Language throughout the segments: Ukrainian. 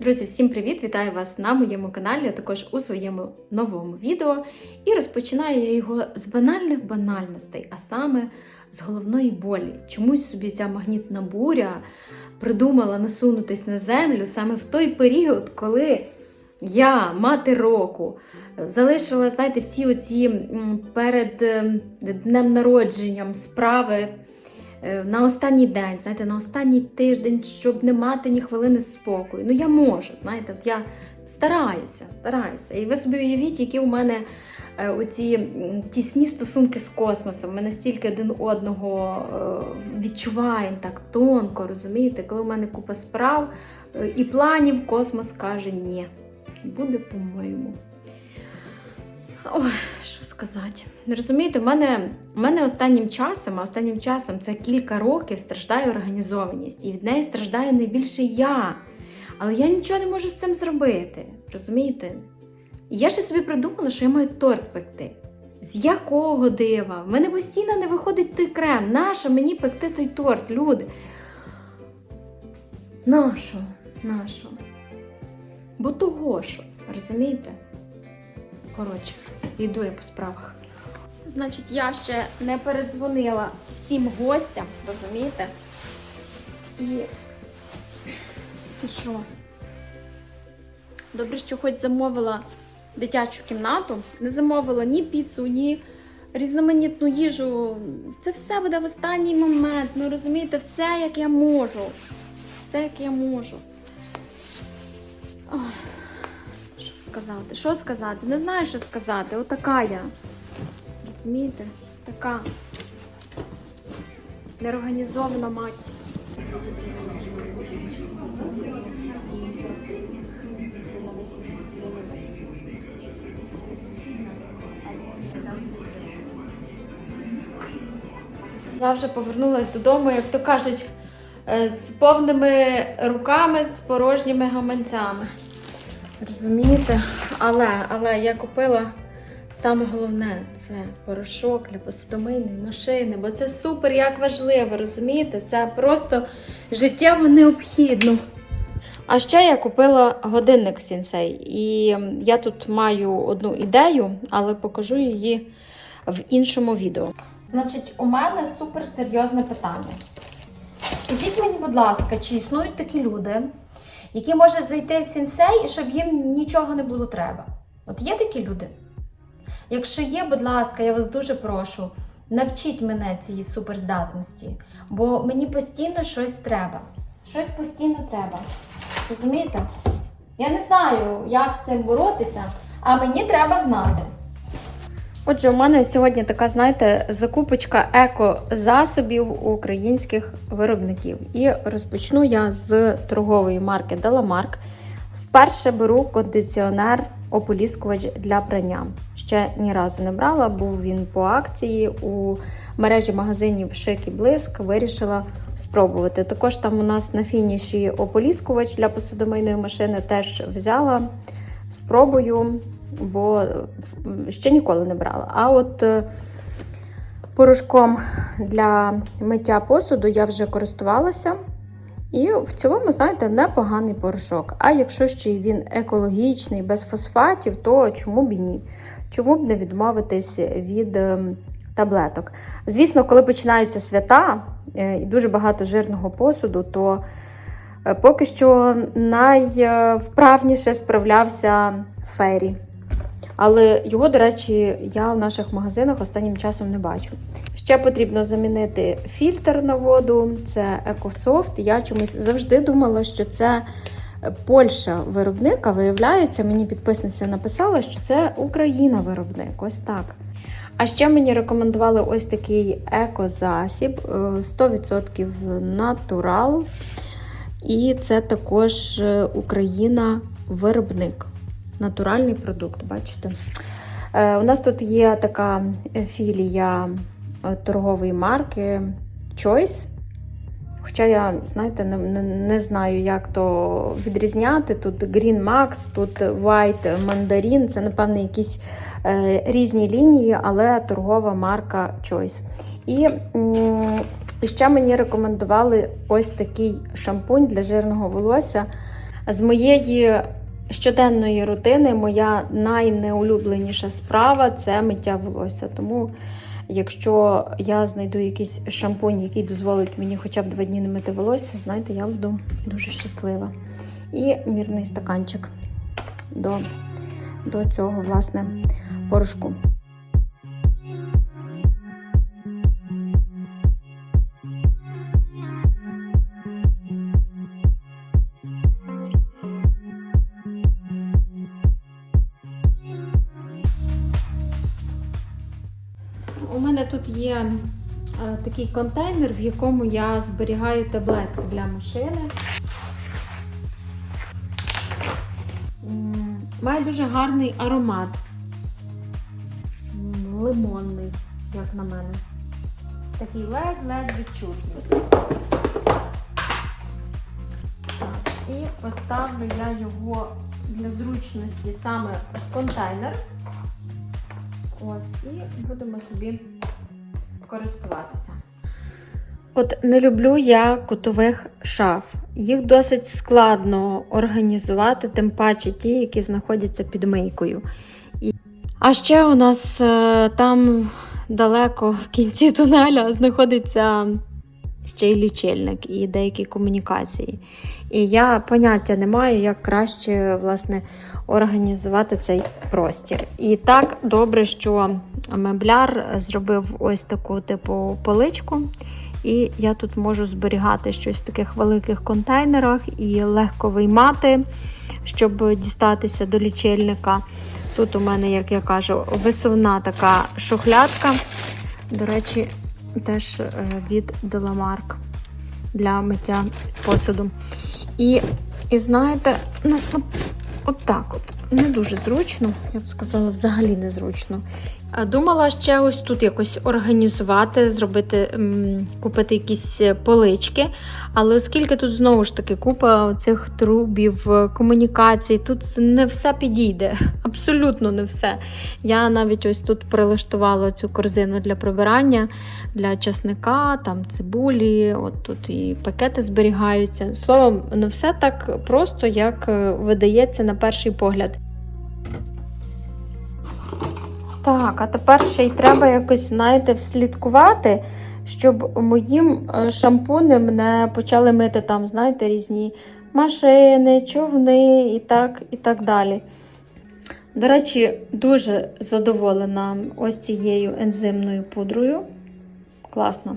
Друзі, всім привіт! Вітаю вас на моєму каналі, а також у своєму новому відео. І розпочинаю я його з банальних банальностей, а саме з головної болі. Чомусь собі ця магнітна буря придумала насунутись на землю саме в той період, коли я, мати року, залишила, знаєте, всі оці перед ем, днем народженням справи на останній день, знаєте, на останній тиждень, щоб не мати ні хвилини спокою. Ну я можу, знаєте, от я стараюся, стараюся. І ви собі уявіть, які у мене е, оці тісні стосунки з космосом. Ми настільки один одного е, відчуваємо так тонко, розумієте, коли у мене купа справ е, і планів, космос каже ні. Буде по-моєму. Ой, що сказати. Розумієте, в мене, в мене останнім часом, а останнім часом це кілька років страждає організованість, і від неї страждаю найбільше я. Але я нічого не можу з цим зробити. Розумієте? Я ще собі придумала, що я маю торт пекти. З якого дива? В мене постійно не виходить той крем. Нащо мені пекти той торт, люди? Нащо? Нащо? Бо того що, розумієте? Коротше, йду я по справах. Значить, я ще не передзвонила всім гостям, розумієте? І. Що? Добре, що хоч замовила дитячу кімнату, не замовила ні піцу, ні різноманітну їжу. Це все буде в останній момент. Ну розумієте, все як я можу. Все як я можу. Ой. Сказати? Що сказати? Не знаю, що сказати. Отака я. Розумієте? Така неорганізована мать. Я вже повернулася додому, як то кажуть, е, з повними руками, з порожніми гаманцями. Розумієте? Але, але я купила саме головне це порошок для посудомийної машини, бо це супер як важливо, розумієте? Це просто життєво необхідно. А ще я купила годинник Сінсей. І я тут маю одну ідею, але покажу її в іншому відео. Значить, у мене супер серйозне питання. Скажіть мені, будь ласка, чи існують такі люди, які можуть зайти в сінсей, і щоб їм нічого не було треба. От є такі люди? Якщо є, будь ласка, я вас дуже прошу, навчіть мене цієї суперздатності, бо мені постійно щось треба. Щось постійно треба. Розумієте? Я не знаю, як з цим боротися, а мені треба знати. Отже, у мене сьогодні така, знаєте, закупочка еко-засобів українських виробників. І розпочну я з торгової марки Деламарк. Вперше беру кондиціонер ополіскувач для прання. Ще ні разу не брала, був він по акції у мережі магазинів Шик і Блиск. Вирішила спробувати. Також там у нас на фініші ополіскувач для посудомийної машини теж взяла. Спробую бо ще ніколи не брала. А от е, порошком для миття посуду я вже користувалася. І в цілому, знаєте, непоганий порошок. А якщо ще й він екологічний, без фосфатів, то чому б і ні? Чому б не відмовитись від е, таблеток? Звісно, коли починаються свята е, і дуже багато жирного посуду, то поки що найвправніше справлявся фері. Але його, до речі, я в наших магазинах останнім часом не бачу. Ще потрібно замінити фільтр на воду, це EcoSoft. Я чомусь завжди думала, що це Польща виробник, а виявляється, мені підписниця написала, що це Україна виробник. Ось так. А ще мені рекомендували ось такий екозасіб 100% натурал. І це також Україна виробник натуральний продукт, бачите? Е, У нас тут є така філія е, торгової марки Choice. Хоча я, знаєте, не, не, не знаю, як то відрізняти. Тут Green Max, тут White Mandarin, це, напевно, якісь е, різні лінії, але торгова марка Choice. І м ще мені рекомендували ось такий шампунь для жирного волосся. З моєї щоденної рутини моя найнеулюбленіша справа це миття волосся. Тому, якщо я знайду якийсь шампунь, який дозволить мені хоча б два дні не мити волосся, знаєте, я буду дуже щаслива. І мірний стаканчик до, до цього, власне, порошку. У мене тут є е, такий контейнер, в якому я зберігаю таблетки для машини. Має дуже гарний аромат. Лимонний, як на мене. Такий ледь-ледь відчутний. Так, і поставлю я його для зручності саме в контейнер. Ось, і будемо собі користуватися. От не люблю я кутових шаф. Їх досить складно організувати, тим паче ті, які знаходяться під мийкою. А ще у нас е, там далеко в кінці тунеля знаходиться ще й лічильник і деякі комунікації. І я поняття не маю, як краще власне організувати цей простір. І так добре, що мебляр зробив ось таку типу поличку. І я тут можу зберігати щось в таких великих контейнерах і легко виймати, щоб дістатися до лічильника. Тут у мене, як я кажу, висувна така шухлядка. До речі, теж е, від Деламарк для миття посуду. І, і знаєте, ну, от, от. Не дуже зручно, я б сказала, взагалі незручно. Думала ще ось тут якось організувати, зробити, купити якісь полички. Але оскільки тут знову ж таки купа цих трубів, е, комунікацій, тут не все підійде. Абсолютно не все. Я навіть ось тут прилаштувала цю корзину для прибирання, для часника, там цибулі, от тут і пакети зберігаються. Словом, не все так просто, як е, видається на перший погляд. Так, а тепер ще й треба якось, знаєте, вслідкувати, щоб моїм е, шампунем не почали мити там, знаєте, різні машини, човни і так, і так далі. До речі, дуже задоволена ось цією ензимною пудрою. Класно.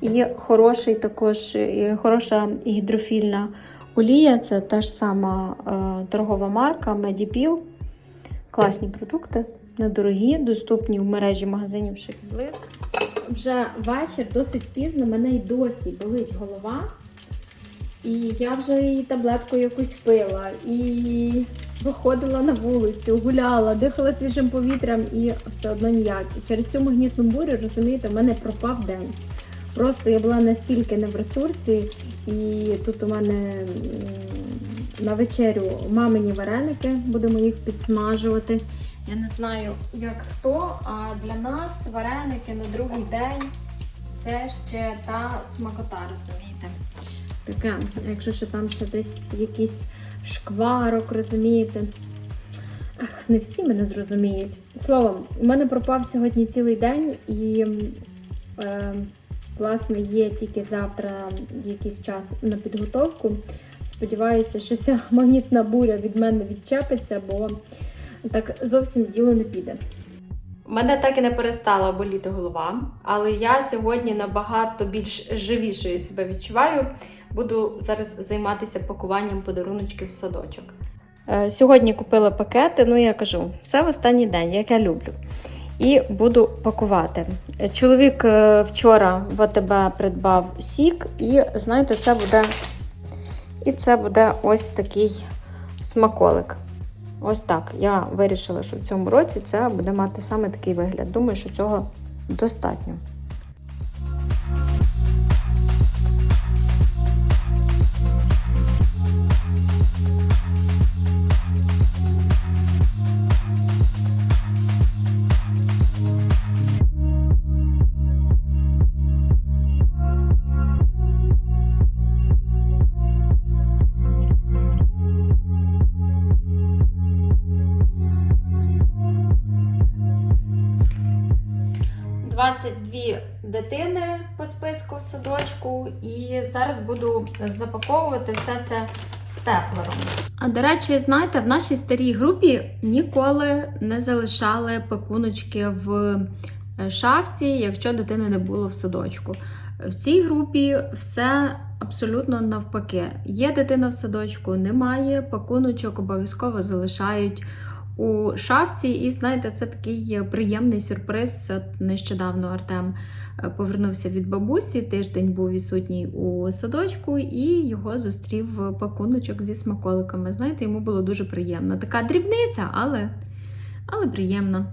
І хороший також, і хороша гідрофільна олія це та ж сама е, торгова марка Medipil. Класні продукти недорогі, доступні в мережі магазинів Шикблиск. Вже вечір, досить пізно, мене й досі болить голова. І я вже і таблетку якусь пила, і виходила на вулицю, гуляла, дихала свіжим повітрям і все одно ніяк. І через цю магнітну бурю, розумієте, в мене пропав день. Просто я була настільки не в ресурсі, і тут у мене на вечерю мамині вареники, будемо їх підсмажувати. Я не знаю, як хто, а для нас вареники на другий день це ще та смакота, розумієте? Таке, якщо ще там ще десь якийсь шкварок, розумієте? Ах, не всі мене зрозуміють. Словом, у мене пропав сьогодні цілий день і, е, власне, є тільки завтра якийсь час на підготовку. Сподіваюся, що ця магнітна буря від мене відчепиться, бо так зовсім діло не піде. Мене так і не перестала боліти голова, але я сьогодні набагато більш живішою себе відчуваю. Буду зараз займатися пакуванням подаруночків в садочок. Е, Сьогодні купила пакети, ну я кажу, все в останній день, як я люблю. І буду пакувати. Чоловік е, вчора в АТБ придбав сік, і знаєте, це буде, і це буде ось такий смаколик. Ось так. Я вирішила, що в цьому році це буде мати саме такий вигляд. Думаю, що цього достатньо. Списку в садочку, і зараз буду запаковувати все це степлером. А до речі, знаєте, в нашій старій групі ніколи не залишали пакуночки в е, шафці, якщо дитини не було в садочку. В цій групі все абсолютно навпаки. Є дитина в садочку, немає, пакуночок обов'язково залишають у шафці. І знаєте, це такий приємний сюрприз. Нещодавно Артем е, повернувся від бабусі, тиждень був відсутній у садочку, і його зустрів пакуночок зі смаколиками. Знаєте, йому було дуже приємно. Така дрібниця, але, але приємно.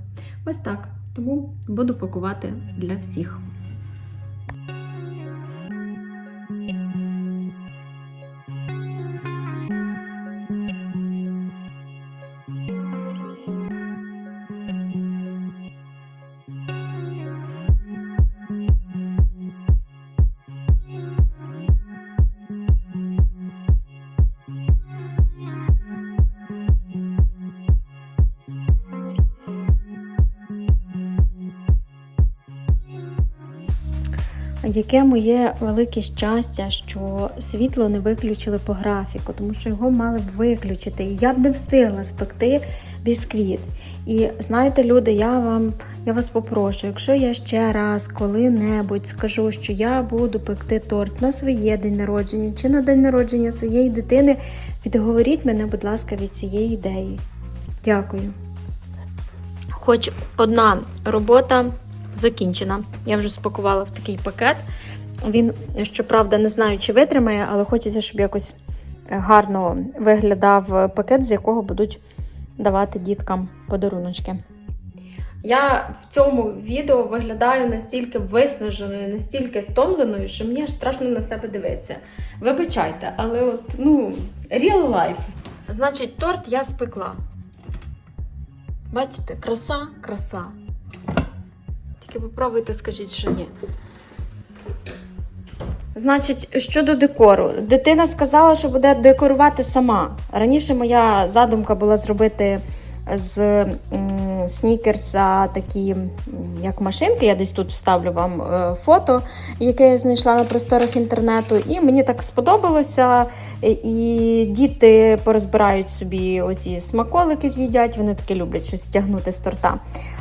Ось так. Тому буду пакувати для всіх. Яке моє велике щастя, що світло не виключили по графіку, тому що його мали б виключити. І я б не встигла спекти бісквіт. І знаєте, люди, я вам я вас попрошу, якщо я ще раз коли-небудь скажу, що я буду пекти торт на своє день народження чи на день народження своєї дитини, відговоріть мене, будь ласка, від цієї ідеї. Дякую. Хоч одна робота закінчена. Я вже спакувала в такий пакет. Він, щоправда, не знаю, чи витримає, але хочеться, щоб якось гарно виглядав пакет, з якого будуть давати діткам подаруночки. Я в цьому відео виглядаю настільки виснаженою, настільки стомленою, що мені аж страшно на себе дивитися. Вибачайте, але от, ну, real life. Значить, торт я спекла. Бачите, краса, краса. Тільки попробуйте, скажіть, що ні. Значить, щодо декору, дитина сказала, що буде декорувати сама. Раніше моя задумка була зробити з снікерса такі, як машинки. Я десь тут вставлю вам е, фото, яке я знайшла на просторах інтернету. І мені так сподобалося. І діти порозбирають собі оці смаколики, з'їдять. Вони таки люблять щось тягнути з торта.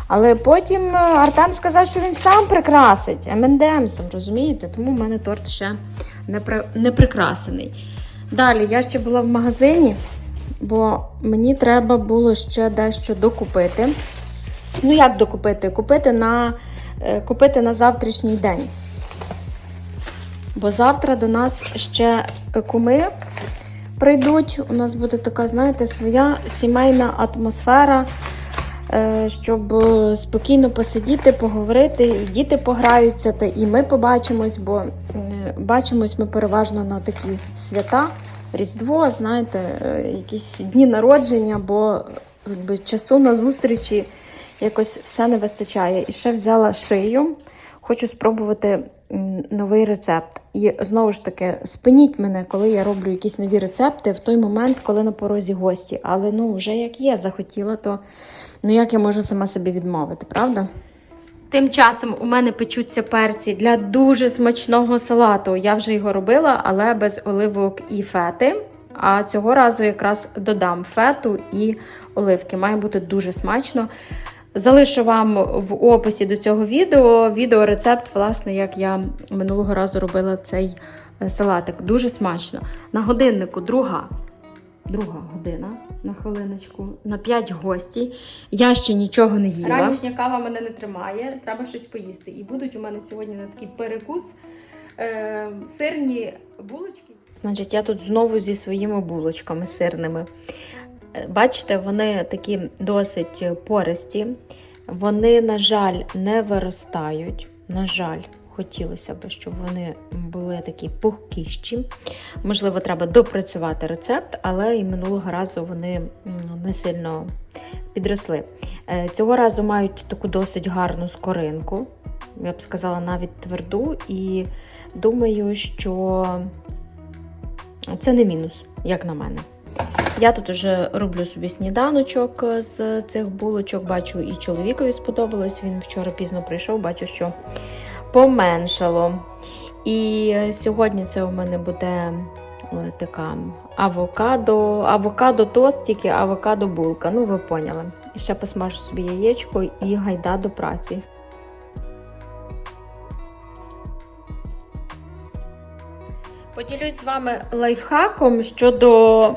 Але потім е, Артем сказав, що він сам прикрасить МНДМСом, розумієте? Тому в мене торт ще не, при... не прикрасений. Далі я ще була в магазині, бо мені треба було ще дещо докупити. Ну, як докупити? Купити на, е, купити на завтрашній день. Бо завтра до нас ще куми прийдуть. У нас буде така, знаєте, своя сімейна атмосфера щоб е, спокійно посидіти, поговорити, і діти пограються, та і ми побачимось, бо е, бачимось ми переважно на такі свята, Різдво, знаєте, е, якісь дні народження, бо якби, часу на зустрічі якось все не вистачає. І ще взяла шию. Хочу спробувати новий рецепт. І знову ж таки, спиніть мене, коли я роблю якісь нові рецепти в той момент, коли на порозі гості. Але ну, вже як є, захотіла, то ну як я можу сама собі відмовити, правда? Тим часом у мене печуться перці для дуже смачного салату. Я вже його робила, але без оливок і фети. А цього разу якраз додам фету і оливки. Має бути дуже смачно. Залишу вам в описі до цього відео відеорецепт, власне, як я минулого разу робила цей е, салатик. Дуже смачно. На годиннику друга. Друга година на хвилиночку, на 5 гостей. Я ще нічого не їла. Ранішня кава мене не тримає, треба щось поїсти. І будуть у мене сьогодні на такий перекус е, сирні булочки. Значить, я тут знову зі своїми булочками сирними. Е, Бачите, вони такі досить пористі. Вони, на жаль, не виростають. На жаль, хотілося б, щоб вони були такі пухкіші. Можливо, треба допрацювати рецепт, але і минулого разу вони не сильно підросли. Е, Цього разу мають таку досить гарну скоринку. Я б сказала, навіть тверду, і думаю, що це не мінус, як на мене. Я тут уже роблю собі сніданочок з цих булочок. Бачу, і чоловікові сподобалось. Він вчора пізно прийшов, бачу, що поменшало. І сьогодні це у мене буде е, така авокадо, авокадо тост, тільки авокадо булка. Ну, ви поняли. І ще посмажу собі яєчко і гайда до праці. Поділюсь з вами лайфхаком щодо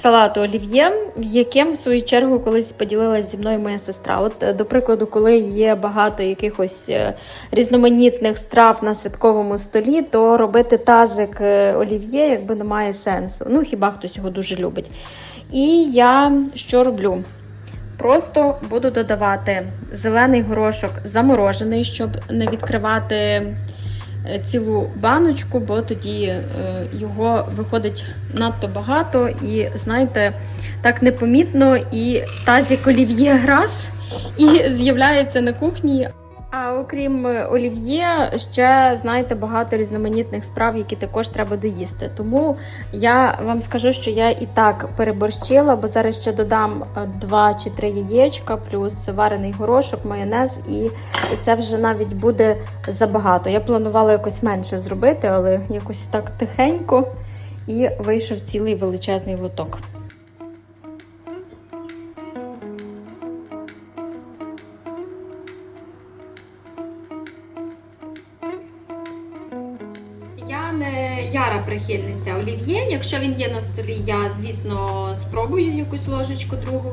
салату олів'є, яким в свою чергу колись поділилась зі мною моя сестра. От, е, до прикладу, коли є багато якихось е, різноманітних страв на святковому столі, то робити тазик е, олів'є якби не має сенсу. Ну, хіба хтось його дуже любить. І я що роблю? Просто буду додавати зелений горошок заморожений, щоб не відкривати цілу баночку, бо тоді е, його виходить надто багато і, знаєте, так непомітно, і тазік олів'є грас і з'являється на кухні. А окрім олів'є, ще знаєте багато різноманітних справ, які також треба доїсти. Тому я вам скажу, що я і так переборщила, бо зараз ще додам 2 чи 3 яєчка, плюс варений горошок, майонез, і це вже навіть буде забагато. Я планувала якось менше зробити, але якось так тихенько і вийшов цілий величезний лоток. Прихильниця олів'є. Якщо він є на столі, я, звісно, спробую якусь ложечку другу.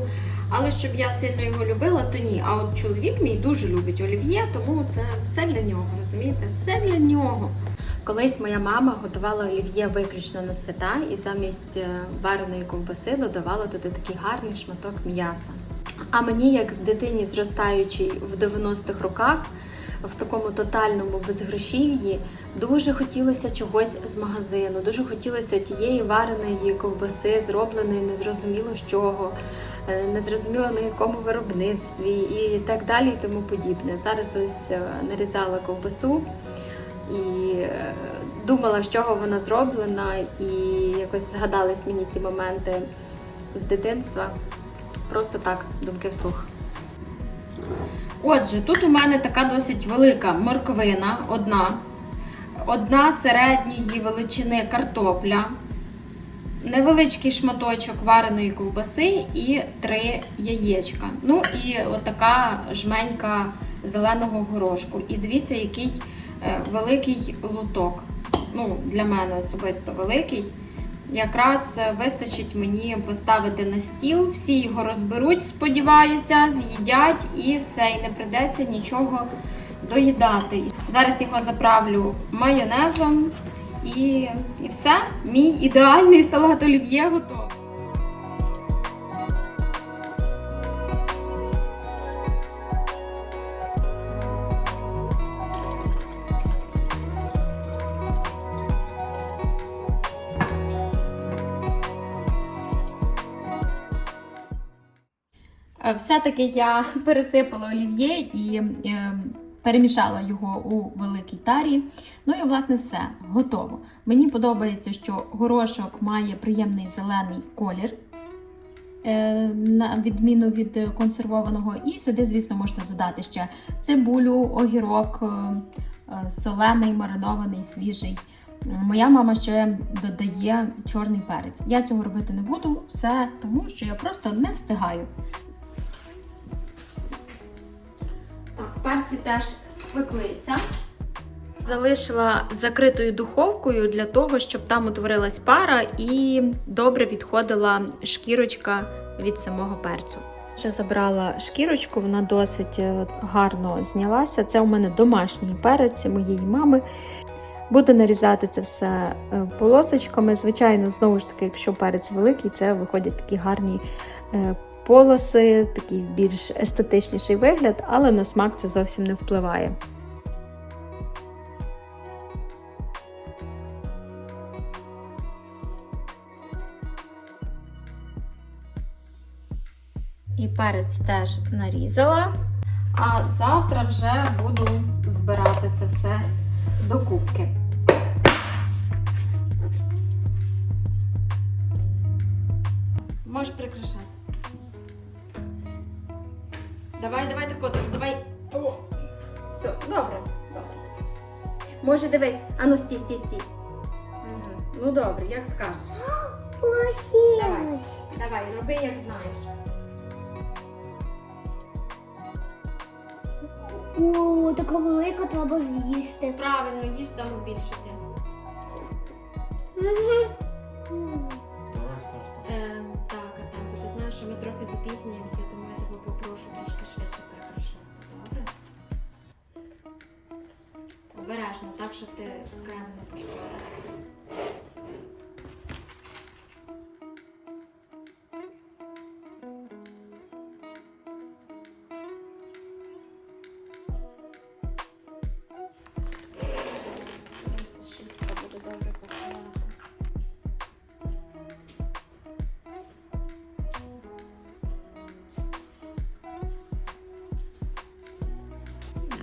Але щоб я сильно його любила, то ні. А от чоловік мій дуже любить олів'є, тому це все для нього, розумієте? Все для нього. Колись моя мама готувала олів'є виключно на свята і замість е, вареної ковбаси додавала туди такий гарний шматок м'яса. А мені, як дитині, зростаючій в 90-х роках, в такому тотальному безгрошів'ї, дуже хотілося чогось з магазину, дуже хотілося тієї вареної ковбаси, зробленої незрозуміло з чого, е, незрозуміло на якому виробництві і так далі, і тому подібне. Зараз ось е, нарізала ковбасу і е, думала, з чого вона зроблена, і якось згадались мені ці моменти з дитинства. Просто так, думки вслух. Отже, тут у мене така досить велика морквина, одна, одна середньої величини картопля, невеличкий шматочок вареної ковбаси і три яєчка. Ну і отака жменька зеленого горошку. І дивіться, який е, великий луток. Ну, для мене особисто великий. Якраз е, вистачить мені поставити на стіл, всі його розберуть, сподіваюся, з'їдять і все, і не придеться нічого доїдати. Зараз його заправлю майонезом і, і все. Мій ідеальний салат олів'є готовий. Все-таки я пересипала олів'є і е, перемішала його у великій тарі. Ну і, власне, все готово. Мені подобається, що горошок має приємний зелений колір, е, на відміну від консервованого. І сюди, звісно, можна додати ще цибулю, огірок, е, солений, маринований, свіжий. Моя мама ще додає чорний перець. Я цього робити не буду, все тому, що я просто не встигаю. Перці теж спеклися. Залишила закритою духовкою для того, щоб там утворилась пара і добре відходила шкірочка від самого перцю. Ще забрала шкірочку, вона досить е, гарно знялася. Це у мене домашній перець моєї мами. Буду нарізати це все е, полосочками. Звичайно, знову ж таки, якщо перець великий, це виходять такі гарні е, полоси, такий більш естетичніший вигляд, але на смак це зовсім не впливає. І перець теж нарізала. А завтра вже буду збирати це все до кубки. Можеш прикрашати. Давай, давай так от, давай. О. Все, добре, добре. Може, дивись, ану стій, стій, стій. Угу. Ну добре, як скажеш. Получилось. Давай, роби, як знаєш. О, така велика треба з'їсти. Правильно, їж саме більше ти. Мгм. Щоб ти крем не пошкодив.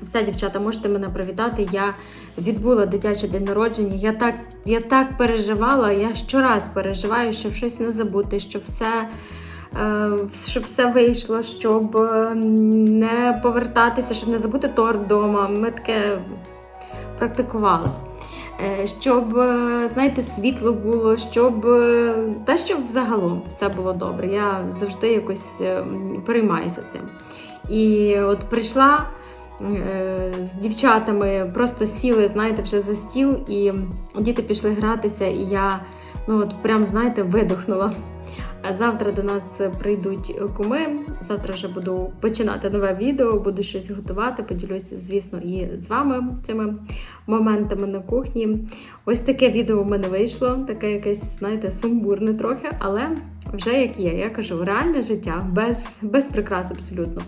Все, дівчата, можете мене привітати. Я відбула дитячий день народження. Я так, я так переживала. Я щораз переживаю, щоб щось не забути, щоб все, е, щоб все вийшло, щоб е, не повертатися, щоб не забути торт вдома. Ми таке практикували. Е, Щоб, знаєте, світло було, щоб та щоб взагалом все було добре. Я завжди якось переймаюся цим. І от прийшла з дівчатами, просто сіли, знаєте, вже за стіл, і діти пішли гратися, і я ну от прям, знаєте, видохнула. А завтра до нас прийдуть куми. Завтра вже буду починати нове відео, буду щось готувати. Поділюся, звісно, і з вами цими моментами на кухні. Ось таке відео в мене вийшло, таке якесь, знаєте, сумбурне трохи, але вже як є. Я кажу, реальне життя без, без прикрас абсолютно.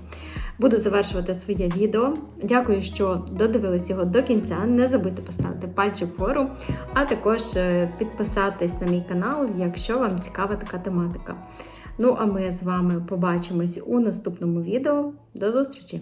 Буду завершувати своє відео. Дякую, що додивились його до кінця. Не забудьте поставити пальчик вгору, а також е, підписатись на мій канал, якщо вам цікава така тематика. Ну а ми з вами побачимось у наступному відео. До зустрічі!